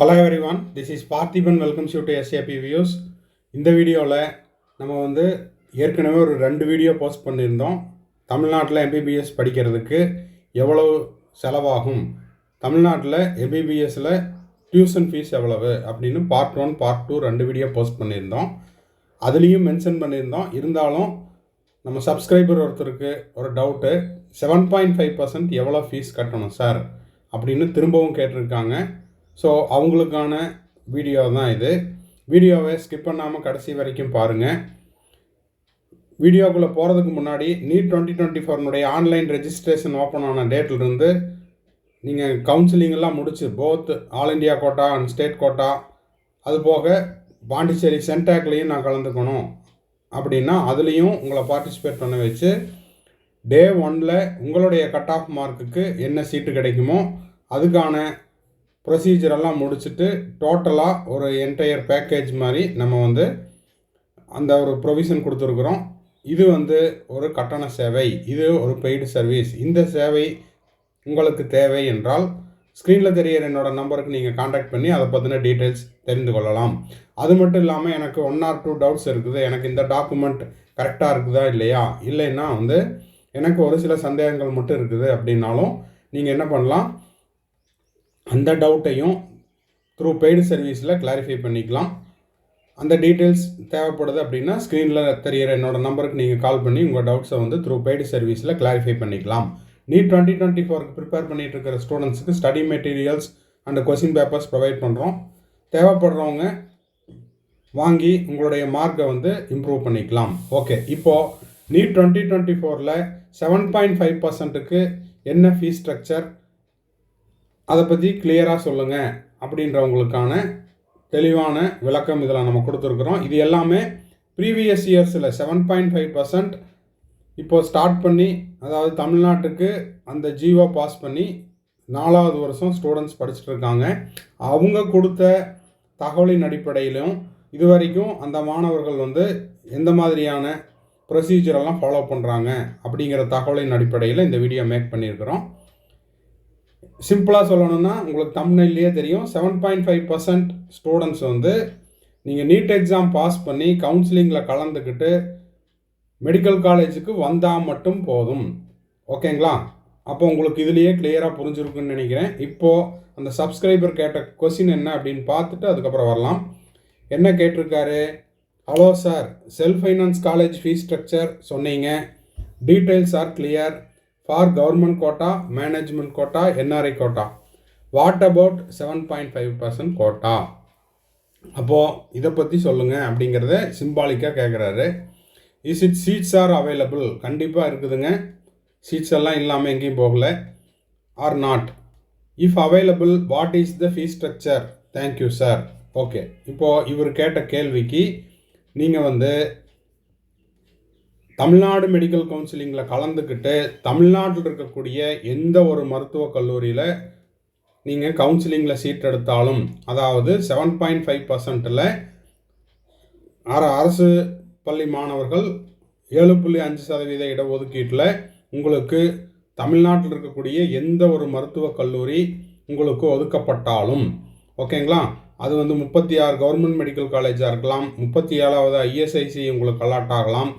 Hello one this is Parthiban welcomes you to SAP views இந்த வீடியோவில் நம்ம வந்து ஏற்கனவே ஒரு ரெண்டு வீடியோ போஸ்ட் பண்ணியிருந்தோம். தமிழ்நாட்டில் எம்பிபிஎஸ் படிக்கிறதுக்கு எவ்வளவு செலவாகும்? தமிழ்நாட்டில் எம்பிபிஎஸ்சில் டியூஷன் ஃபீஸ் எவ்வளவு அப்படின்னு பார்ட் ஒன் பார்ட் டூ ரெண்டு வீடியோ போஸ்ட் பண்ணியிருந்தோம். அதுலேயும் மென்ஷன் பண்ணியிருந்தோம். இருந்தாலும் நம்ம சப்ஸ்கிரைபர் ஒருத்தருக்கு ஒரு doubt seven point five percent எவ்வளோ ஃபீஸ் கட்டணும் சார் அப்படின்னு திரும்பவும் கேட்டிருக்காங்க. ஸோ அவங்களுக்கான வீடியோ தான் இது. வீடியோவை ஸ்கிப் பண்ணாமல் கடைசி வரைக்கும் பாருங்கள் வீடியோக்குள்ளே போகிறதுக்கு முன்னாடி நீட் டுவெண்ட்டி டுவெண்ட்டி ஃபோர்னுடைய ஆன்லைன் ரெஜிஸ்ட்ரேஷன் ஓப்பன் ஆன டேட்லேருந்து நீங்கள் கவுன்சிலிங்கெல்லாம் முடிச்சு both all India quota and state quota அது போக பாண்டிச்சேரி சென்டாக்லேயும் நான் கலந்துக்கணும். அப்படின்னா அதுலேயும் உங்களை பார்ட்டிசிபேட் பண்ண வச்சு டே ஒனில் உங்களுடைய கட் ஆஃப் மார்க்குக்கு என்ன சீட்டு கிடைக்குமோ அதுக்கான ப்ரொசீஜரெல்லாம் முடிச்சுட்டு டோட்டலாக ஒரு என்டையர் பேக்கேஜ் மாதிரி நம்ம வந்து அந்த ஒரு ப்ரொவிஷன் கொடுத்துருக்குறோம். இது வந்து ஒரு கட்டண சேவை இது ஒரு பெய்டு சர்வீஸ் இந்த சேவை உங்களுக்கு தேவை என்றால் ஸ்க்ரீனில் தெரியிற என்னோடய நம்பருக்கு நீங்கள் காண்டாக்ட் பண்ணி அதை பற்றின டீட்டெயில்ஸ் தெரிந்து கொள்ளலாம். அது மட்டும் இல்லாமல் எனக்கு ஒன் ஆர் டூ டவுட்ஸ் இருக்குது. எனக்கு இந்த டாக்குமெண்ட் கரெக்டாக இருக்குதா இல்லையா? இல்லைன்னா வந்து எனக்கு ஒரு சில சந்தேகங்கள் மட்டும் இருக்குது அப்படின்னாலும் நீங்கள் என்ன பண்ணலாம்? அந்த டவுட்டையும் த்ரூ பெய்டு சர்வீஸில் கிளாரிஃபை பண்ணிக்கலாம். அந்த டீட்டெயில்ஸ் தேவைப்படுது அப்படின்னா ஸ்க்ரீனில் தெரியிற என்னோடய நம்பருக்கு நீங்கள் கால் பண்ணி உங்கள் டவுட்ஸை வந்து த்ரூ பெய்டு சர்வீஸில் கிளாரிஃபை பண்ணிக்கலாம். நீட் டுவெண்ட்டி டுவெண்ட்டி ஃபோருக்கு ப்ரிப்பேர் பண்ணிட்டு இருக்கிற ஸ்டூடெண்ட்ஸுக்கு study materials and question papers provide பண்ணுறோம் தேவைப்படுறவங்க வாங்கி உங்களுடைய மார்க்கை வந்து இம்ப்ரூவ் பண்ணிக்கலாம். ஓகே இப்போது நீட் டுவெண்ட்டி டுவெண்ட்டி ஃபோரில் செவன் பாயிண்ட் ஃபைவ் பர்சன்ட்டுக்கு என்ன ஃபீஸ் ஸ்ட்ரக்சர் அதை பற்றி கிளியராக சொல்லுங்கள் அப்படின்றவங்களுக்கான தெளிவான விளக்கம் இதில் நம்ம கொடுத்துருக்குறோம். இது எல்லாமே ப்ரீவியஸ் இயர்ஸில் செவன் பாயிண்ட் ஃபைவ் பர்சன்ட் இப்போது ஸ்டார்ட் பண்ணி அதாவது தமிழ்நாட்டுக்கு அந்த ஜியோ பாஸ் பண்ணி நாலாவது வருஷம் ஸ்டூடெண்ட்ஸ் படிச்சுட்டு இருக்காங்க. அவங்க கொடுத்த தகவலின் அடிப்படையிலும் இது வரைக்கும் அந்த மாணவர்கள் வந்து எந்த மாதிரியான ப்ரொசீஜரெல்லாம் ஃபாலோ பண்ணுறாங்க அப்படிங்கிற தகவலின் அடிப்படையில் இந்த வீடியோ மேக் பண்ணியிருக்கிறோம். சிம்பிளாக சொல்லணும்னா உங்களுக்கு தமிழ்லேயே தெரியும். Seven point five percent students வந்து நீங்கள் நீட் எக்ஸாம் பாஸ் பண்ணி கவுன்சிலிங்கில் கலந்துக்கிட்டு மெடிக்கல் காலேஜுக்கு வந்தால் மட்டும் போதும். ஓகேங்களா? அப்போ உங்களுக்கு இதுலேயே கிளியராக புரிஞ்சிருக்குன்னு நினைக்கிறேன். இப்போது அந்த சப்ஸ்கிரைபர் கேட்ட கொஸ்டின் என்ன அப்படின்னு பார்த்துட்டு அதுக்கப்புறம் வரலாம். என்ன கேட்டிருக்காரு? Hello sir self finance college fees structure சொன்னீங்க. Details are clear for government quota management quota NRI quota what about seven point five percent quota அப்போது இதை பற்றி சொல்லுங்கள் அப்படிங்கிறத சிம்பாலிக்காக கேட்குறாரு is it seats are available கண்டிப்பாக இருக்குதுங்க. சீட்ஸ் எல்லாம் இல்லாமல் எங்கேயும் போகலை. Are not if available what is the fees structure thank you sir okay இப்போது இவர் கேட்ட கேள்விக்கு நீங்கள் வந்து தமிழ்நாடு மெடிக்கல் கவுன்சிலிங்கில் கலந்துக்கிட்டு தமிழ்நாட்டில் இருக்கக்கூடிய எந்த ஒரு மருத்துவக் கல்லூரியில் நீங்கள் கவுன்சிலிங்கில் சீட் எடுத்தாலும் அதாவது செவன் பாயிண்ட் ஃபைவ் பர்சன்ட்டில் அரசு பள்ளி மாணவர்கள் ஏழு புள்ளி அஞ்சு சதவீத இடஒதுக்கீட்டில் உங்களுக்கு தமிழ்நாட்டில் இருக்கக்கூடிய எந்த ஒரு மருத்துவக் கல்லூரி உங்களுக்கு ஒதுக்கப்பட்டாலும் ஓகேங்களா? அது வந்து முப்பத்தி ஆறு கவர்மெண்ட் மெடிக்கல் காலேஜாக இருக்கலாம் முப்பத்தி ஏழாவது ஐஎஸ்ஐசி உங்களுக்கு அலாட் ஆகலாம்.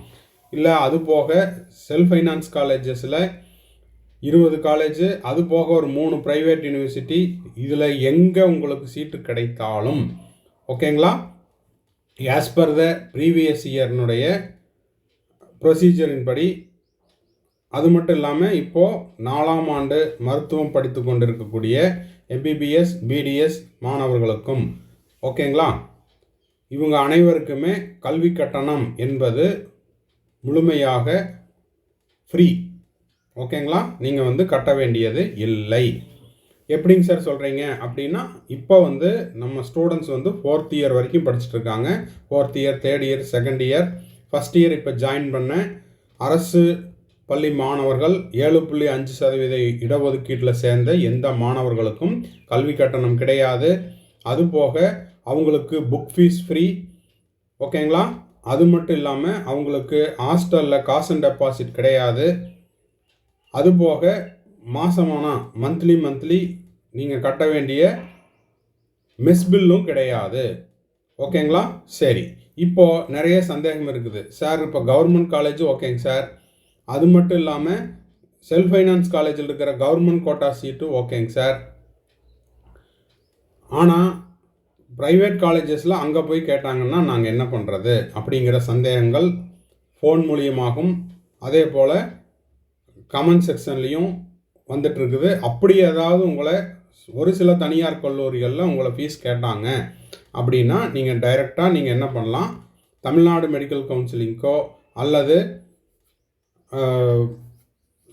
இல்லை அது போக செல்ஃப் ஃபைனான்ஸ் காலேஜஸில் இருபது காலேஜு அது போக ஒரு மூணு ப்ரைவேட் யூனிவர்சிட்டி இதில் எங்கே உங்களுக்கு சீட்டு கிடைத்தாலும் ஓகேங்களா ஆஸ் பர் த ப்ரீவியஸ் இயர்னுடைய ப்ரொசீஜரின் படி அது மட்டும் இல்லாமல் இப்போது நாலாம் ஆண்டு மருத்துவம் படித்து கொண்டிருக்கக்கூடிய எம்பிபிஎஸ் பிடிஎஸ் மாணவர்களுக்கும் ஓகேங்களா இவங்க அனைவருக்குமே கல்வி கட்டணம் என்பது முழுமையாக ஃப்ரீ ஓகேங்களா நீங்கள் வந்து கட்ட வேண்டியது இல்லை. எப்படிங்க சார் சொல்கிறீங்க அப்படின்னா இப்போ வந்து நம்ம ஸ்டூடெண்ட்ஸ் வந்து ஃபோர்த் இயர் வரைக்கும் படிச்சுட்டு இருக்காங்க. Fourth year third year second year first year இப்போ ஜாயின் பண்ண அரசு பள்ளி மாணவர்கள் ஏழு புள்ளி அஞ்சு சதவீத இடஒதுக்கீட்டில் சேர்ந்த எந்த மாணவர்களுக்கும் கல்வி கட்டணம் கிடையாது. அதுபோக அவங்களுக்கு புக் ஃபீஸ் ஃப்ரீ ஓகேங்களா அது மட்டும் இல்லாமல் அவங்களுக்கு ஹாஸ்டலில் காசு அண்ட் டெபாசிட் கிடையாது அதுபோக மாதமானா மந்த்லி மந்த்லி நீங்கள் கட்ட வேண்டிய மெஸ் பில்லும் கிடையாது. ஓகேங்களா சரி. இப்போது நிறைய சந்தேகம் இருக்குது. சார் இப்போ கவர்மெண்ட் காலேஜ் ஓகேங்க சார் அது மட்டும் இல்லாமல் செல்ஃப் ஃபைனான்ஸ் காலேஜில் இருக்கிற கவர்மெண்ட் கோட்டா சீட்டு ஓகேங்க சார் ஆனால் ப்ரைவேட் காலேஜஸில் அங்கே போய் கேட்டாங்கன்னா நாங்கள் என்ன பண்ணுறது அப்படிங்கிற சந்தேகங்கள் ஃபோன் மூலியமாகவும் அதே போல் கமெண்ட் செக்ஷன்லேயும் வந்துட்டுருக்குது. அப்படி ஏதாவது உங்களை ஒரு சில தனியார் கல்லூரிகளில் உங்களை ஃபீஸ் கேட்டாங்க அப்படின்னா நீங்கள் டைரெக்டாக நீங்கள் என்ன பண்ணலாம்? தமிழ்நாடு மெடிக்கல் கவுன்சிலிங்க்கோ அல்லது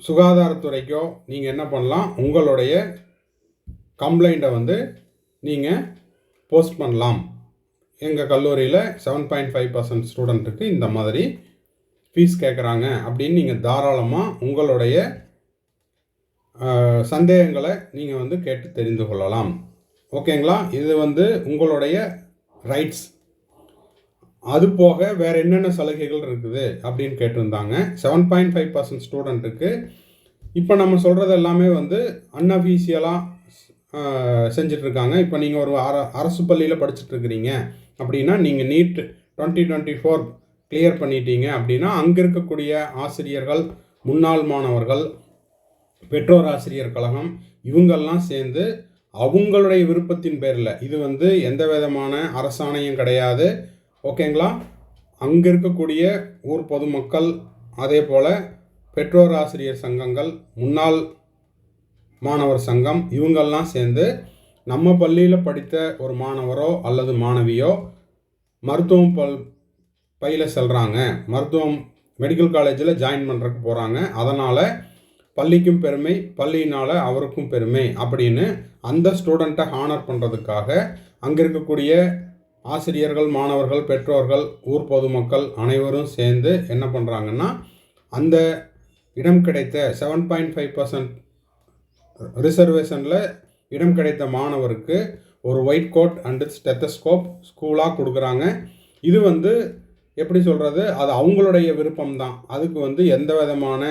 சுகாதாரத்துறைக்கோ நீங்கள் என்ன பண்ணலாம்? உங்களுடைய கம்ப்ளைண்ட்டை வந்து நீங்கள் போஸ்ட் பண்ணலாம். எங்கள் கல்லூரியில் செவன் பாயிண்ட் ஃபைவ் பர்சன்ட் ஸ்டூடெண்ட்டுக்கு இந்த மாதிரி ஃபீஸ் கேட்குறாங்க அப்படின்னு நீங்கள் தாராளமாக உங்களுடைய சந்தேகங்களை நீங்கள் வந்து கேட்டு தெரிந்து கொள்ளலாம். ஓகேங்களா? இது வந்து உங்களுடைய ரைட்ஸ் அது போக வேறு என்னென்ன சலுகைகள் இருக்குது அப்படின்னு கேட்டிருந்தாங்க. செவன் பாயிண்ட் ஃபைவ் பர்சன்ட் ஸ்டூடெண்ட்டுக்கு இப்போ நம்ம சொல்கிறது எல்லாமே வந்து அன்அஃபீஷியலாக செஞ்சிட்ருக்காங்க. இப்போ நீங்கள் ஒரு அர அரசு பள்ளியில் படிச்சுட்ருக்கிறீங்க அப்படின்னா நீங்கள் NEET twenty twenty four clear பண்ணிட்டீங்க அப்படின்னா அங்கே இருக்கக்கூடிய ஆசிரியர்கள் முன்னாள் மாணவர்கள் பெற்றோர் ஆசிரியர் கழகம் இவங்கெல்லாம் சேர்ந்து அவங்களுடைய விருப்பத்தின் பேரில் இது வந்து எந்த விதமான அரசாணையும் கிடையாது. ஓகேங்களா? அங்கே இருக்கக்கூடிய ஊர் பொதுமக்கள் அதே போல் பெற்றோர் ஆசிரியர் சங்கங்கள் முன்னாள் மாணவர் சங்கம் இவங்கெல்லாம் சேர்ந்து நம்ம பள்ளியில் படித்த ஒரு மாணவரோ அல்லது மாணவியோ மருத்துவம் பல் பையில் செல்கிறாங்க மருத்துவம் மெடிக்கல் காலேஜில் ஜாயின் பண்ணுறக்கு போகிறாங்க அதனால் பள்ளிக்கும் பெருமை பள்ளியினால் அவருக்கும் பெருமை அப்படின்னு அந்த ஸ்டூடெண்ட்டை ஹானர் பண்ணுறதுக்காக அங்கே இருக்கக்கூடிய ஆசிரியர்கள் மாணவர்கள் பெற்றோர்கள் ஊர் பொதுமக்கள் அனைவரும் சேர்ந்து என்ன பண்ணுறாங்கன்னா அந்த இடம் கிடைத்த செவன் பாயிண்ட் ஃபைவ் பர்சன்ட் ரிசர்வேஷனில் இடம் கிடைத்த மாணவருக்கு ஒரு ஒயிட் கோட் அண்டு ஸ்டெத்தஸ்கோப் ஸ்கூலாக கொடுக்குறாங்க. இது வந்து எப்படி சொல்கிறது அது அவங்களுடைய விருப்பம் தான் அதுக்கு வந்து எந்த விதமான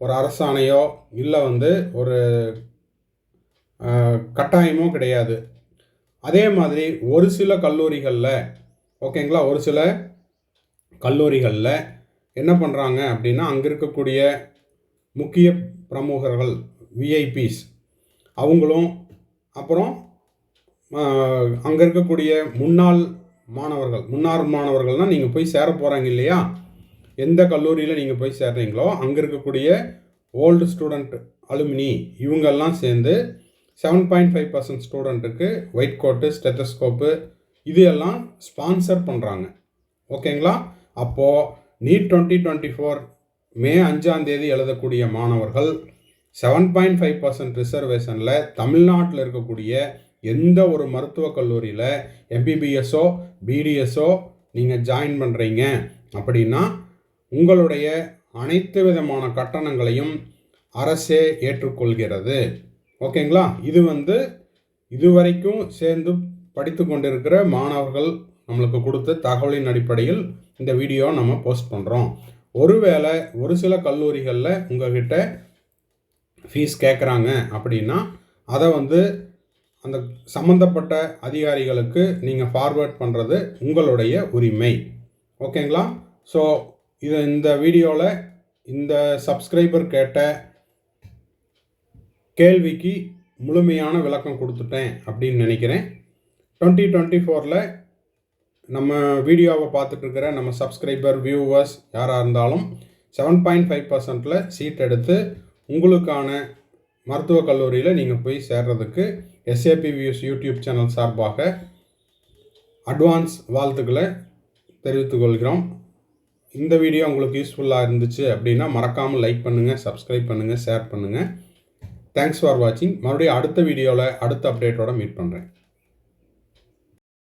ஒரு அரசாணையோ இல்லை வந்து ஒரு கட்டாயமோ கிடையாது. அதே மாதிரி ஒரு சில கல்லூரிகளில் ஓகேங்களா? ஒரு சில கல்லூரிகளில் என்ன பண்ணுறாங்க அப்படின்னா அங்கே இருக்கக்கூடிய முக்கிய பிரமுகர்கள் விஐபிஸ் அவங்களும் அப்புறம் அங்கே இருக்கக்கூடிய முன்னாள் மாணவர்கள் முன்னாள் மாணவர்கள்னால் நீங்கள் போய் சேர போகிறாங்க இல்லையா? எந்த கல்லூரியில் நீங்கள் போய் சேர்றீங்களோ அங்கே இருக்கக்கூடிய ஓல்டு ஸ்டூடெண்ட் அலுமினி இவங்கெல்லாம் சேர்ந்து செவன் பாயிண்ட் ஃபைவ் பர்சன்ட் ஸ்டூடெண்ட்டுக்கு ஒயிட் கோட்டு ஸ்டெத்தஸ்கோப்பு இது எல்லாம் ஸ்பான்சர் பண்ணுறாங்க ஓகேங்களா? அப்போது NEET twenty twenty four May அஞ்சாந்தேதி எழுதக்கூடிய மாணவர்கள் செவன் பாயிண்ட் ஃபைவ் பர்சன்ட் ரிசர்வேஷனில் தமிழ்நாட்டில் இருக்கக்கூடிய எந்த ஒரு மருத்துவக் கல்லூரியில் எம்பிபிஎஸ்ஓ பிடிஎஸ்ஓ நீங்கள் ஜாயின் பண்ணுறீங்க அப்படின்னா உங்களுடைய அனைத்து விதமான கட்டணங்களையும் அரசே ஏற்றுக்கொள்கிறது. ஓகேங்களா? இது வந்து இதுவரைக்கும் சேர்ந்து படித்து கொண்டிருக்கிற மாணவர்கள் நம்மளுக்கு கொடுத்த தகவலின் அடிப்படையில் இந்த வீடியோ நம்ம போஸ்ட் பண்ணுறோம் ஒருவேளை ஒரு சில கல்லூரிகளில் உங்ககிட்ட ஃபீஸ் கேட்குறாங்க அப்படின்னா அதை வந்து அந்த சம்மந்தப்பட்ட அதிகாரிகளுக்கு நீங்கள் ஃபார்வேர்ட் பண்ணுறது உங்களுடைய உரிமை. ஓகேங்களா? ஸோ இது இந்த வீடியோவில் இந்த சப்ஸ்கிரைபர் கேட்ட கேள்விக்கு முழுமையான விளக்கம் கொடுத்துட்டேன் அப்படின்னு நினைக்கிறேன். டுவெண்ட்டி டுவெண்ட்டி ஃபோரில் நம்ம வீடியோவை பார்த்துட்ருக்கிற நம்ம சப்ஸ்கிரைபர் வியூவர்ஸ் யாராக இருந்தாலும் செவன் பாயிண்ட் ஃபைவ் பர்சன்ட்டில் சீட் எடுத்து உங்களுக்கான மருத்துவக் கல்லூரியில் நீங்கள் போய் சேர்றதுக்கு எஸ்ஏபி வியூஸ் யூடியூப் சேனல் சார்பாக அட்வான்ஸ் வாழ்த்துக்களை தெரிவித்துக்கொள்கிறோம் இந்த வீடியோ உங்களுக்கு யூஸ்ஃபுல்லாக இருந்துச்சு அப்படின்னா மறக்காமல் லைக் பண்ணுங்கள் சப்ஸ்கிரைப் பண்ணுங்கள் ஷேர் பண்ணுங்கள் தேங்க்ஸ் ஃபார் வாட்சிங் மறுபடியும் அடுத்த வீடியோவில் அடுத்த அப்டேட்டோட மீட் பண்ணுறேன்